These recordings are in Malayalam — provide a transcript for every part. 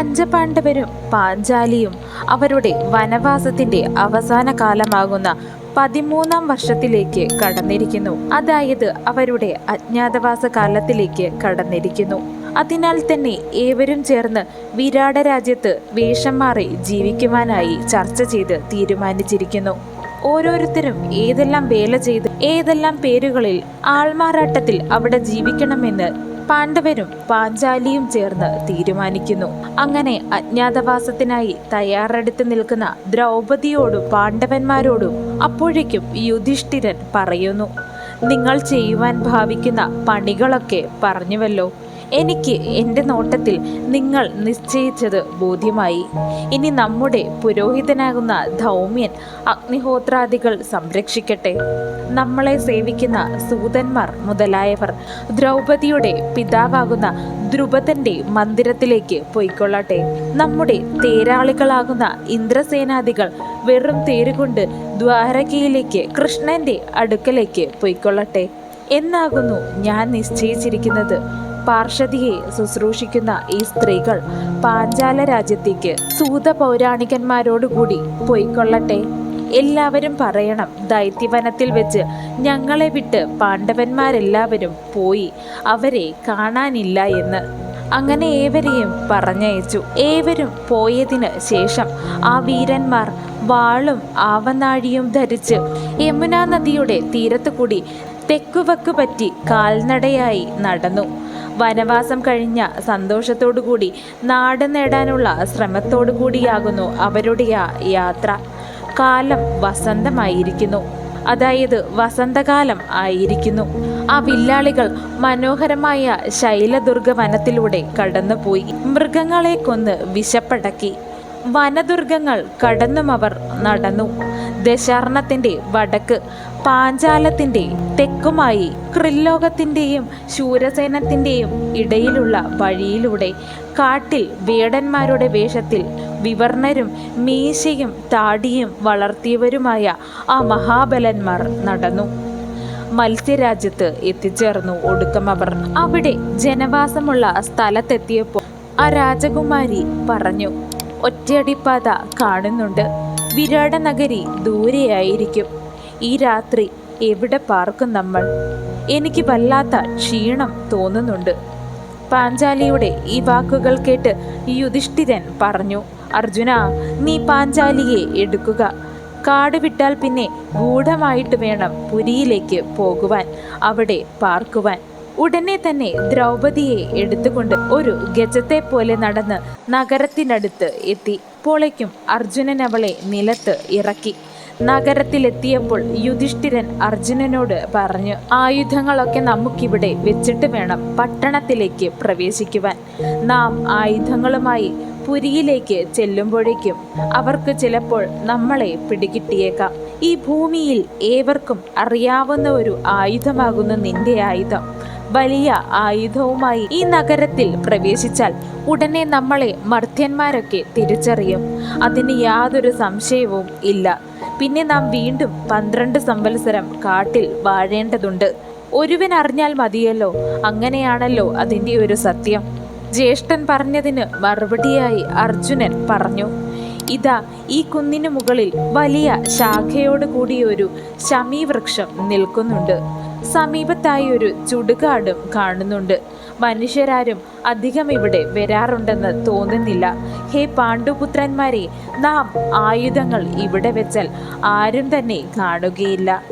പഞ്ചപാണ്ഡവരും പാഞ്ചാലിയും അവരുടെ വനവാസത്തിന്റെ അവസാന കാലമാകുന്ന പതിമൂന്നാം വർഷത്തിലേക്ക് കടന്നിരിക്കുന്നു. അതായത് അവരുടെ അജ്ഞാതവാസ കാലത്തിലേക്ക് കടന്നിരിക്കുന്നു. അതിനാൽ തന്നെ ഏവരും ചേർന്ന് വിരാട രാജ്യത്ത് വേഷം മാറി ജീവിക്കുവാനായി ചർച്ച ചെയ്ത് തീരുമാനിച്ചിരിക്കുന്നു. ഓരോരുത്തരും ഏതെല്ലാം വേല ചെയ്ത് ഏതെല്ലാം പേരുകളിൽ ആൾമാറാട്ടത്തിൽ അവിടെ ജീവിക്കണമെന്ന് പാണ്ഡവരും പാഞ്ചാലിയും ചേർന്ന് തീരുമാനിക്കുന്നു. അങ്ങനെ അജ്ഞാതവാസത്തിനായി തയ്യാറെടുത്ത് നിൽക്കുന്ന ദ്രൗപതിയോടും പാണ്ഡവന്മാരോടും അപ്പോഴേക്കും യുധിഷ്ഠിരൻ പറയുന്നു നിങ്ങൾ ചെയ്യുവാൻ ഭാവിക്കുന്ന പണികളൊക്കെ പറഞ്ഞുവല്ലോ. എനിക്ക് എന്റെ നോട്ടത്തിൽ നിങ്ങൾ നിശ്ചയിച്ചത് ബോധ്യമായി. ഇനി നമ്മുടെ പുരോഹിതനാകുന്ന ധൗമ്യൻ അഗ്നിഹോത്രാദികൾ സംരക്ഷിക്കട്ടെ. നമ്മളെ സേവിക്കുന്ന സൂതന്മാർ മുതലായവർ ദ്രൗപതിയുടെ പിതാവാകുന്ന ധ്രുപദന്റെ മന്ദിരത്തിലേക്ക് പൊയ്ക്കൊള്ളട്ടെ. നമ്മുടെ തേരാളികളാകുന്ന ഇന്ദ്രസേനാദികൾ വെറും തേരുകൊണ്ട് ദ്വാരകയിലേക്ക് കൃഷ്ണന്റെ അടുക്കലേക്ക് പൊയ്ക്കൊള്ളട്ടെ. എന്നാകുന്നു ഞാൻ നിശ്ചയിച്ചിരിക്കുന്നത്. പാർഷദിയെ ശുശ്രൂഷിക്കുന്ന ഈ സ്ത്രീകൾ പാഞ്ചാല രാജ്യത്തേക്ക് സൂത പൗരാണികന്മാരോടുകൂടി പോയിക്കൊള്ളട്ടെ. എല്ലാവരും പറയണം ദൈത്യവനത്തിൽ വെച്ച് ഞങ്ങളെ വിട്ട് പാണ്ഡവന്മാരെല്ലാവരും പോയി അവരെ കാണാനില്ല എന്ന്. അങ്ങനെ ഏവരെയും പറഞ്ഞയച്ചു. ഏവരും പോയതിന് ശേഷം ആ വീരന്മാർ വാളും ആവനാഴിയും ധരിച്ച് യമുനാ നദിയുടെ തീരത്തു കൂടി തെക്കുവക്ക് പറ്റി കാൽനടയായി നടന്നു. വനവാസം കഴിഞ്ഞ സന്തോഷത്തോടുകൂടി നാട് നേടാനുള്ള ശ്രമത്തോടു കൂടിയാകുന്നു അവരുടെ യാത്ര. കാലം വസന്തമായിരിക്കുന്നു. അതായത് വസന്തകാലം ആയിരിക്കുന്നു. ആ വില്ലാളികൾ മനോഹരമായ ശൈലദുർഗ വനത്തിലൂടെ കടന്നുപോയി. മൃഗങ്ങളെ കൊന്ന് വിശപ്പടക്കി. വനദുർഗങ്ങൾ കടന്നും അവർ നടന്നു. ദശാർണത്തിന്റെ വടക്ക് പാഞ്ചാലത്തിന്റെ തെക്കുമായി ക്രില്ലോകത്തിന്റെയും ശൂരസേനത്തിന്റെയും ഇടയിലുള്ള വഴിയിലൂടെ കാട്ടിൽ വേടന്മാരുടെ വേഷത്തിൽ വിവർണരും മീശയും താടിയും വളർത്തിയവരുമായ ആ മഹാബലന്മാർ നടന്നു. മത്സ്യരാജ്യത്ത് എത്തിച്ചേർന്നു ഒടുക്കം അവർ. അവിടെ ജനവാസമുള്ള സ്ഥലത്തെത്തിയപ്പോൾ ആ രാജകുമാരി പറഞ്ഞു ഒറ്റയടിപ്പാത കാണുന്നുണ്ട്. വിരാട നഗരി ദൂരെയായിരിക്കും. ഈ രാത്രി എവിടെ പാർക്കും നമ്മൾ? എനിക്ക് വല്ലാത്ത ക്ഷീണം തോന്നുന്നുണ്ട്. പാഞ്ചാലിയുടെ ഈ വാക്കുകൾ കേട്ട് യുധിഷ്ഠിരൻ പറഞ്ഞു അർജുന നീ പാഞ്ചാലിയെ എടുക്കുക. കാട് വിട്ടാൽ പിന്നെ ഗൂഢമായിട്ട് വേണം പുരിയിലേക്ക് പോകുവാൻ അവിടെ പാർക്കുവാൻ. ഉടനെ തന്നെ ദ്രൗപതിയെ എടുത്തുകൊണ്ട് ഒരു ഗജത്തെ പോലെ നടന്ന് നഗരത്തിനടുത്ത് എത്തി. പോളയ്ക്കും അർജുനൻ അവളെ നിലത്ത് ഇറക്കി. നഗരത്തിലെത്തിയപ്പോൾ യുധിഷ്ഠിരൻ അർജുനനോട് പറഞ്ഞു ആയുധങ്ങളൊക്കെ നമുക്കിവിടെ വെച്ചിട്ട് വേണം പട്ടണത്തിലേക്ക് പ്രവേശിക്കുവാൻ. നാം ആയുധങ്ങളുമായി പുരിയിലേക്ക് ചെല്ലുമ്പോഴേക്കും അവർക്ക് ചിലപ്പോൾ നമ്മളെ പിടികിട്ടിയേക്കാം. ഈ ഭൂമിയിൽ ഏവർക്കും അറിയാവുന്ന ഒരു ആയുധമാകുന്ന നിന്റെ ആയുധം. വലിയ ആയുധവുമായി ഈ നഗരത്തിൽ പ്രവേശിച്ചാൽ ഉടനെ നമ്മളെ മർത്യന്മാരൊക്കെ തിരിച്ചറിയും. അതിന് യാതൊരു സംശയവും ഇല്ല. പിന്നെ നാം വീണ്ടും പന്ത്രണ്ട് സംവത്സരം കാട്ടിൽ വാഴേണ്ടതുണ്ട്. ഒരുവൻ അറിഞ്ഞാൽ മതിയല്ലോ. അങ്ങനെയാണല്ലോ അതിന്റെ ഒരു സത്യം. ജ്യേഷ്ഠൻ പറഞ്ഞതിന് മറുപടിയായി അർജുനൻ പറഞ്ഞു ഇതാ ഈ കുന്നിനു മുകളിൽ വലിയ ശാഖയോട് കൂടിയ ഒരു ശമീവൃക്ഷം നിൽക്കുന്നുണ്ട്. സമീപത്തായി ഒരു ചുടുകാടും കാണുന്നുണ്ട്. മനുഷ്യരാരും അധികം ഇവിടെ വരാറുണ്ടെന്ന് തോന്നുന്നില്ല. ഹേ പാണ്ഡുപുത്രന്മാരെ നാം ആയുധങ്ങൾ ഇവിടെ വെച്ചാൽ ആരും തന്നെ കാണുകയില്ല.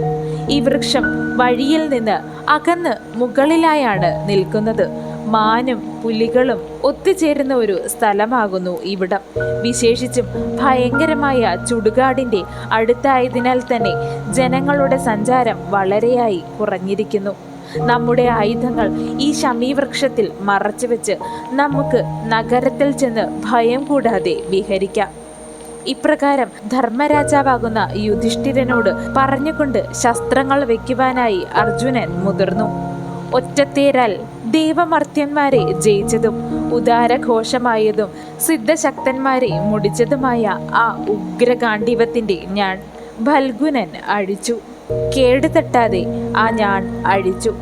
ഈ വൃക്ഷം വഴിയിൽ നിന്ന് അകന്ന് മുകളിലായാണ് നിൽക്കുന്നത്. മാനും പുലികളും ഒത്തുചേരുന്ന ഒരു സ്ഥലമാകുന്നു ഇവിടം. വിശേഷിച്ചും ഭയങ്കരമായ ചുടുകാടിന്റെ അടുത്തായതിനാൽ തന്നെ ജനങ്ങളുടെ സഞ്ചാരം വളരെയായി കുറഞ്ഞിരിക്കുന്നു. നമ്മുടെ ആയുധങ്ങൾ ഈ ശമീവൃക്ഷത്തിൽ മറച്ചുവെച്ച് നമുക്ക് നഗരത്തിൽ ചെന്ന് ഭയം കൂടാതെ വിഹരിക്കാം. ഇപ്രകാരം ധർമ്മരാജാവാകുന്ന യുധിഷ്ഠിരനോട് പറഞ്ഞുകൊണ്ട് ശസ്ത്രങ്ങൾ വയ്ക്കുവാനായി അർജുനൻ മുതിർന്നു. ഒറ്റത്തേരാൽ. ദേവമർത്യന്മാരെ ജയിച്ചതും ഉദാരഘോഷമായതും സിദ്ധശക്തന്മാരെ മുടിച്ചതുമായ ആ ഉഗ്രകാണ്ഡീവത്തിന്റെ ഞാൻ ഭൽഗുനൻ അഴിച്ചു. കേടുതട്ടാതെ ആ ഞാൻ അഴിച്ചു.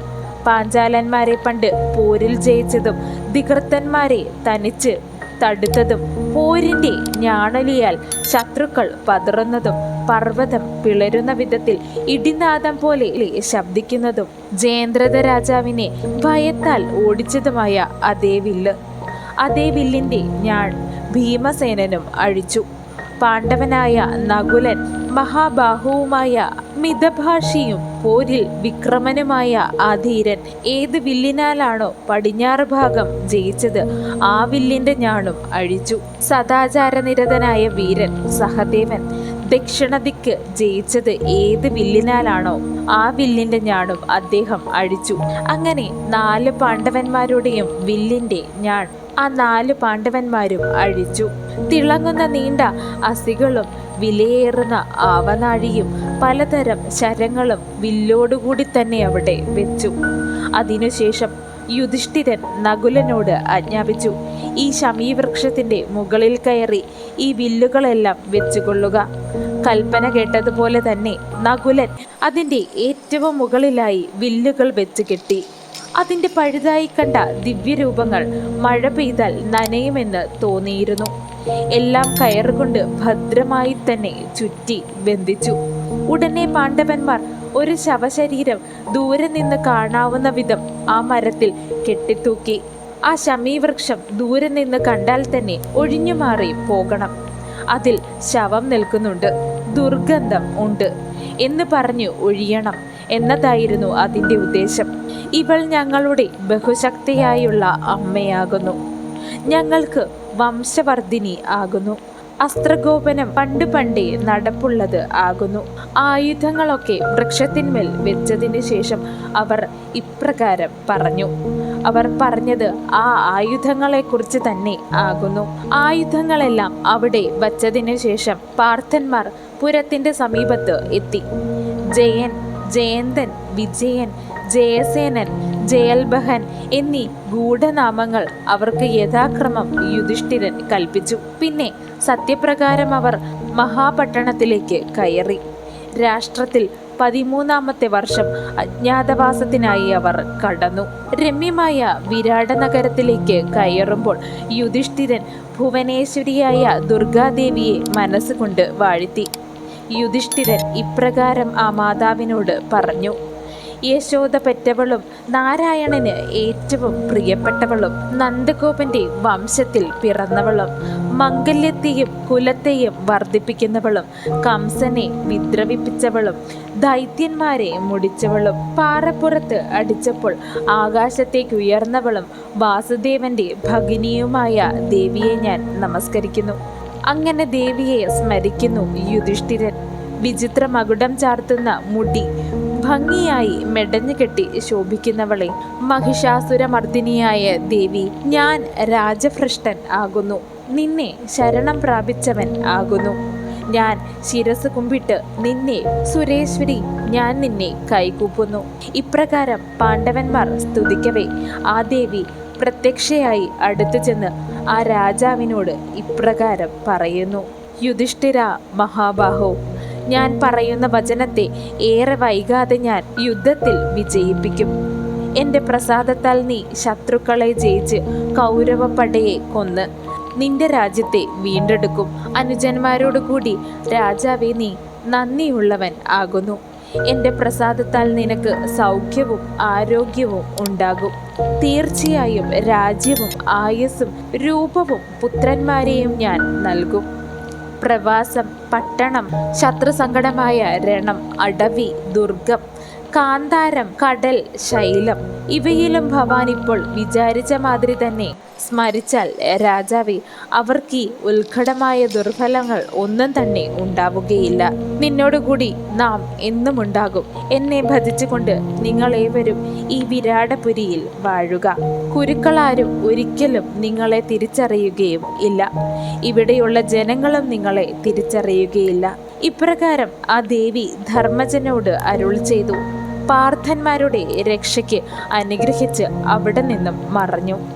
പാഞ്ചാലന്മാരെ പണ്ട് പോരിൽ ജയിച്ചതും ദികൃത്തന്മാരെ തനിച്ച് തടുത്തതും പോരിന്റെ ഞാണലിയാൽ ശത്രുക്കൾ പതറുന്നതും പർവതം പിളരുന്ന വിധത്തിൽ ഇടിനാദം പോലെ ശബ്ദിക്കുന്നതും ജയേന്ദ്രത രാജാവിനെ ഭയത്താൽ ഓടിച്ചതുമായ അതേ വില്ല്. അതേ വില്ലിന്റെ ഞാൻ ഭീമസേനനും അഴിച്ചു. പാണ്ഡവനായ നകുലൻ മഹാബാഹുവുമായ മിതഭാഷിയും പോരിൽ വിക്രമനുമായ ആ ധീരൻ ഏത് വില്ലിനാലാണോ പടിഞ്ഞാറ് ഭാഗം ജയിച്ചത്? ആ വില്ലിന്റെ ഞാണും അഴിച്ചു. സദാചാരനിരതനായ വീരൻ സഹദേവൻ ദക്ഷിണദിക്ക് ജയിച്ചത് ഏത് വില്ലിനാലാണോ? ആ വില്ലിന്റെ ഞാണും അദ്ദേഹം അഴിച്ചു. അങ്ങനെ നാല് പാണ്ഡവന്മാരുടെയും വില്ലിന്റെ ഞാൺ ആ നാല് പാണ്ഡവന്മാരും അഴിച്ചു. തിളങ്ങുന്ന നീണ്ട അസികളും വിലയേറുന്ന ആവനാഴിയും പലതരം ശരങ്ങളും വില്ലോടുകൂടി തന്നെ അവിടെ വെച്ചു. അതിനുശേഷം യുധിഷ്ഠിരൻ നകുലനോട് ആജ്ഞാപിച്ചു ഈ ശമീവൃക്ഷത്തിന്റെ മുകളിൽ കയറി ഈ വില്ലുകളെല്ലാം വെച്ചുകൊള്ളുക കൽപ്പന കേട്ടതുപോലെ തന്നെ നകുലൻ അതിന്റെ ഏറ്റവും മുകളിലായി വില്ലുകൾ വെച്ച് കെട്ടി. അതിന്റെ പഴുതായി കണ്ട ദിവ്യരൂപങ്ങൾ മഴ പെയ്താൽ നനയുമെന്ന് തോന്നിയിരുന്നു. എല്ലാം കയറുകൊണ്ട് ഭദ്രമായി തന്നെ ചുറ്റി ബന്ധിച്ചു. ഉടനെ പാണ്ഡവന്മാർ ഒരു ശവശരീരം ദൂരെ നിന്ന് കാണാവുന്ന വിധം ആ മരത്തിൽ കെട്ടിത്തൂക്കി. ആ ശമീവൃക്ഷം ദൂരെ നിന്ന് കണ്ടാൽ തന്നെ ഒഴിഞ്ഞു മാറി പോകണം. അതിൽ ശവം നിൽക്കുന്നുണ്ട്. ദുർഗന്ധം ഉണ്ട്. എന്ന് പറഞ്ഞു ഒഴിയണം എന്നതായിരുന്നു അതിന്റെ ഉദ്ദേശം. ഇവൾ ഞങ്ങളുടെ ബഹുശക്തിയായുള്ള അമ്മയാകുന്നു. ഞങ്ങൾക്ക് വംശവർദ്ധിനി ആകുന്നു. അസ്ത്രഗോപനം പണ്ട് പണ്ടേ നടപ്പുള്ളത് ആകുന്നു. ആയുധങ്ങളൊക്കെ വൃക്ഷത്തിന്മേൽ വെച്ചതിന് ശേഷം അവർ ഇപ്രകാരം പറഞ്ഞു. അവർ പറഞ്ഞത് ആ ആയുധങ്ങളെ കുറിച്ച് തന്നെ ആകുന്നു. ആയുധങ്ങളെല്ലാം അവിടെ വച്ചതിന് ശേഷം പാർത്ഥന്മാർ പുരത്തിന്റെ സമീപത്ത് എത്തി. ജയൻ ജയന്തൻ വിജയൻ ജയസേനൻ ജയൽബഹൻ എന്നീ ഗൂഢനാമങ്ങൾ അവർക്ക് യഥാക്രമം യുധിഷ്ഠിരൻ കൽപ്പിച്ചു. പിന്നെ സത്യപ്രകാരം അവർ മഹാപട്ടണത്തിലേക്ക് കയറി. രാഷ്ട്രത്തിൽ പതിമൂന്നാമത്തെ വർഷം അജ്ഞാതവാസത്തിനായി അവർ കടന്നു. രമ്യമായ വിരാട നഗരത്തിലേക്ക് കയറുമ്പോൾ യുധിഷ്ഠിരൻ ഭുവനേശ്വരിയായ ദുർഗാദേവിയെ മനസ്സുകൊണ്ട് വാഴ്ത്തി. യുധിഷ്ഠിരൻ ഇപ്രകാരം ആ മാതാവിനോട് പറഞ്ഞു യശോദ പെറ്റവളും നാരായണന് ഏറ്റവും പ്രിയപ്പെട്ടവളും നന്ദഗോപന്റെ വംശത്തിൽ പിറന്നവളും മംഗല്യത്തെയും കുലത്തെയും വർദ്ധിപ്പിക്കുന്നവളും കംസനെ വിദ്രവിപ്പിച്ചവളും ദൈത്യന്മാരെ മുടിച്ചവളും പാറപ്പുറത്ത് അടിച്ചപ്പോൾ ആകാശത്തേക്ക് ഉയർന്നവളും വാസുദേവന്റെ ഭഗിനിയുമായ ദേവിയെ ഞാൻ നമസ്കരിക്കുന്നു. അങ്ങനെ ദേവിയെ സ്മരിക്കുന്നു യുധിഷ്ഠിരൻ. വിചിത്ര മകുടം ചാർത്തുന്ന മുടി ഭംഗിയായി മെടഞ്ഞു കെട്ടി ശോഭിക്കുന്നവളെ മഹിഷാസുരമർദ്ദിനിയായ ദേവി ഞാൻ രാജഭ്രഷ്ടൻ ആകുന്നു. നിന്നെ ശരണം പ്രാപിച്ചവൻ ആകുന്നു. ഞാൻ ശിരസ് കുമ്പിട്ട് നിന്നെ സുരേശ്വരി ഞാൻ നിന്നെ കൈകൂപ്പുന്നു. ഇപ്രകാരം പാണ്ഡവന്മാർ സ്തുതിക്കവേ. ആ ദേവി പ്രത്യക്ഷയായി അടുത്തു ചെന്ന് ആ രാജാവിനോട് ഇപ്രകാരം പറയുന്നു. യുധിഷ്ഠിര മഹാബാഹോ ഞാൻ പറയുന്ന വചനത്തെ ഏറെ വൈകാതെ ഞാൻ യുദ്ധത്തിൽ വിജയിപ്പിക്കും. എന്റെ പ്രസാദത്താൽ നീ ശത്രുക്കളെ ജയിച്ച് കൗരവപ്പടയെ കൊന്ന് നിന്റെ രാജ്യത്തെ വീണ്ടെടുക്കും. അനുജന്മാരോടുകൂടി രാജാവെ നീ നന്ദിയുള്ളവൻ ആകുന്നു. എന്റെ പ്രസാദത്താൽ നിനക്ക് സൗഖ്യവും ആരോഗ്യവും ഉണ്ടാകും. തീർച്ചയായും രാജ്യവും ആയുസ്സും രൂപവും പുത്രന്മാരെയും ഞാൻ നൽകും. പ്രവാസം പട്ടണം ശത്രുസങ്കടമായ രണം അടവി ദുർഗം കാന്താരം കടൽ ശൈലം ഇവയിലും ഭവാൻ ഇപ്പോൾ വിചാരിച്ച മാതിരി തന്നെ സ്മരിച്ചാൽ രാജാവേ അവർക്ക് ഈ ഉത്കടമായ ദുർഫലങ്ങൾ ഒന്നും തന്നെ ഉണ്ടാവുകയില്ല. നിന്നോടുകൂടി നാം എന്നും ഉണ്ടാകും. എന്നെ ഭജിച്ചുകൊണ്ട് നിങ്ങളേവരും ഈ വിരാടപുരിയിൽ വാഴുക. കുരുക്കളാരും ഒരിക്കലും നിങ്ങളെ തിരിച്ചറിയുകയും ഇല്ല. ഇവിടെയുള്ള ജനങ്ങളും നിങ്ങളെ തിരിച്ചറിയുകയില്ല. ഇപ്രകാരം ആ ദേവി ധർമ്മജനോട് അരുൾ ചെയ്തു. പാർത്ഥന്മാരുടെ രക്ഷയ്ക്ക് അനുഗ്രഹിച്ച് അവിടെ നിന്നും മറഞ്ഞു.